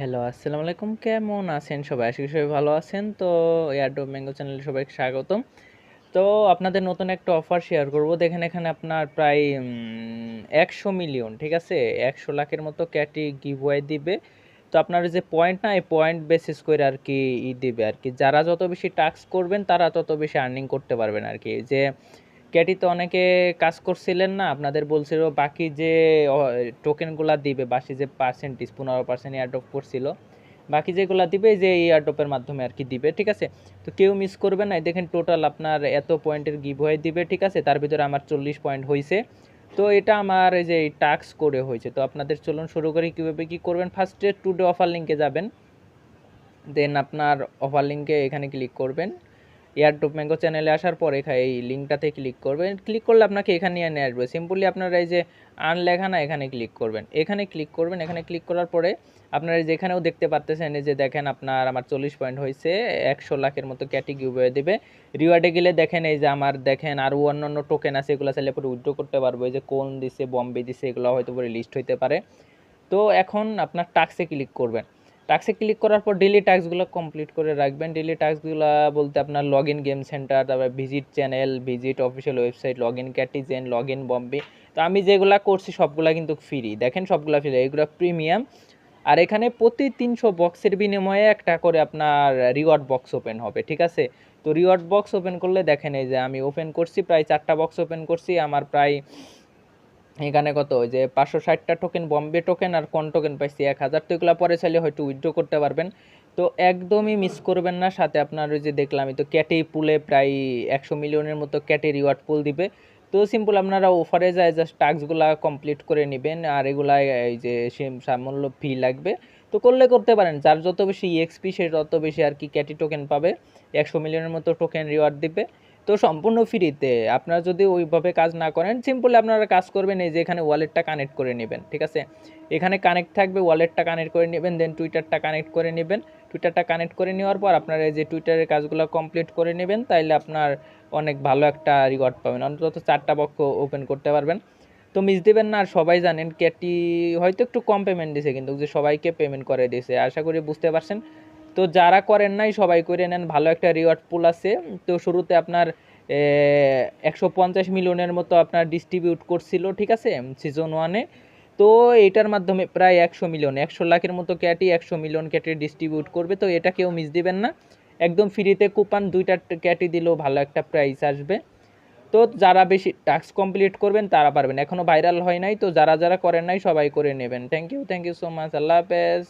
Hello আসসালামু আলাইকুম। কেমন আছেন সবাই? আশা করি সবাই ভালো আছেন। তো এয়ারড্রপ ম্যাঙ্গো চ্যানেলে সবাইকে স্বাগতম। তো আপনাদের নতুন একটা অফার শেয়ার করব। দেখেন, এখানে আপনার প্রায় একশো মিলিয়ন ঠিক আছে? একশো লাখের মতো ক্যাটি গিভওয়ে দিবে। তো আপনার যে পয়েন্ট না, এই পয়েন্ট বেসিস করে আর কি ই দিবে আর কি। যারা যত বেশি টাস্ক করবেন, তারা তত বেশি আর্নিং করতে পারবেন আর কি। যে ক্যাটিতে অনেকে কাজ করছিলেন না, আপনাদের বলছিল বাকি যে টোকেনগুলো দিবে, বাকি যে পার্সেন্টেজ পনেরো পার্সেন্ট এয়ারড্রপ করছিল, বাকি যেগুলো দিবে যে এয়ারড্রপের মাধ্যমে আর কি দিবে, ঠিক আছে? তো কেউ মিস করবে না দেখেন টোটাল আপনার এত পয়েন্টের গিভ হয়ে দিবে, ঠিক আছে? তার ভিতরে আমার চল্লিশ পয়েন্ট হয়েছে তো এটা আমার এই যে টাস্ক করে হয়েছে, তো আপনাদের চলুন শুরু করি, কীভাবে কী করবেন? ফার্স্টে টুডে অফার লিঙ্কে যাবেন দেন আপনার অফার লিঙ্কে এখানে ক্লিক করবেন। এয়ারড্রপ ম্যাঙ্গো চ্যানেলে আসার পর এখানে এই লিঙ্কটাতে ক্লিক করবেন। ক্লিক করলে আপনাকে এখানে নিয়ে আসবে। সিম্পলি আপনারা এই যে আন লেখা না, এখানে ক্লিক করবেন। এখানে ক্লিক করবেন। এখানে ক্লিক করার পরে আপনারা যেখানেও দেখতে পারতেছেন এই যে দেখেন আপনার আমার চল্লিশ পয়েন্ট হয়েছে একশো লাখের মতো ক্যাটেগরি হয়ে দেবে। রিওয়ার্ডে গেলে দেখেন এই যে আমার দেখেন আরও অন্যান্য টোকেন আছে, এগুলো চাইলে পরে উইথড্র করতে পারব। এই যে কোন দিছে বম্বে দিছে, এগুলো হয়তো পরে লিস্ট হইতে পারে। তো এখন আপনার টাক্সে ক্লিক করবেন। টাস্কে ক্লিক করার পর ডেলি টাস্কগুলো কমপ্লিট করে রাখবেন। ডেলি টাস্কগুলো বলতে আপনার লগ ইন গেম সেন্টার তারপর visit channel visit official website log in Catizen log in Bombay তো আমি যেগুলো করছি সবগুলা কিন্তু ফ্রি দেখেন সবগুলো ফ্রি এগুলো প্রিমিয়াম আর এখানে প্রতি তিনশো বক্সের বিনিময়ে একটা করে আপনার রিওয়ার্ড বক্স ওপেন হবে, ঠিক আছে? তো রিওয়ার্ড বক্স ওপেন করলে দেখেন এই যে আমি ওপেন করছি, প্রায় চারটা বক্স ওপেন করছি। আমার প্রায় এখানে কত? ওই যে পাঁচশো ষাটটা টোকেন বম্বে টোকেন আর কোন টোকেন পাইছি? এক হাজার তো এগুলো পরে চাইলে হয়তো উইথড্র করতে পারবেন। তো একদমই মিস করবেন না। সাথে আপনার ওই যে দেখলাম তো ক্যাটে পুলে প্রায় একশো মিলিয়নের মতো ক্যাটে রিওয়ার্ড পুল দিবে। তো সিম্পল আপনারা অফারে যায় জাস্ট টাস্কগুলো কমপ্লিট করে নেবেন। আর এগুলা, এই যে সামূল্য ফি লাগবে। তো করলে করতে পারেন। যার যত বেশি এক্সপি সে তত বেশি আর কি ক্যাটি টোকেন পাবে। একশো মিলিয়নের মতো টোকেন রিওয়ার্ড দিবে। তো সম্পূর্ণ ফ্রিতে আপনারা যদি ওইভাবে কাজ না করেন সিম্পলি আপনারা কাজ করবেন, এই যে এখানে ওয়ালেটটা কানেক্ট করে নেবেন, ঠিক আছে? এখানে কানেক্ট থাকবে ওয়ালেটটা কানেক্ট করে নেবেন দেন টুইটারটা কানেক্ট করে নেবেন। টুইটারটা কানেক্ট করে নেওয়ার পর আপনারা এই যে টুইটারের কাজগুলো কমপ্লিট করে নেবেন, তাইলে আপনার অনেক ভালো একটা রিওয়ার্ড পাবেন। অন্তত চারটা পক্ষ ওপেন করতে পারবেন। তো মিস দেবেন না, আর সবাই জানেন, ক্যাটি হয়তো একটু কম পেমেন্ট দিছে কিন্তু, যে সবাইকে পেমেন্ট করে দিয়েছে আশা করি বুঝতে পারছেন। তো যারা করেন নাই, সবাই করে নেন। ভালো একটা রিওয়ার্ড পুল আছে। তো শুরুতে আপনার একশো পঞ্চাশ মিলিয়নের মতো আপনার ডিস্ট্রিবিউট করছিল, ঠিক আছে সিজন ওয়ানে তো এটার মাধ্যমে প্রায় একশো মিলিয়ন, একশো লাখের মতো ক্যাটি একশো মিলিয়ন ক্যাটি ডিস্ট্রিবিউট করবে। তো এটা কেউ মিস দিবেন না। একদম ফ্রিতে কুপান দুইটা ক্যাটি দিলেও ভালো একটা প্রাইস আসবে। তো যারা বেশি টাস্ক কমপ্লিট করবেন, তারা পারবেন। এখনও ভাইরাল হয় নাই, তো যারা যারা করেন নাই, সবাই করে নেবেন। Thank you thank you so much আল্লাহ হাফেজ।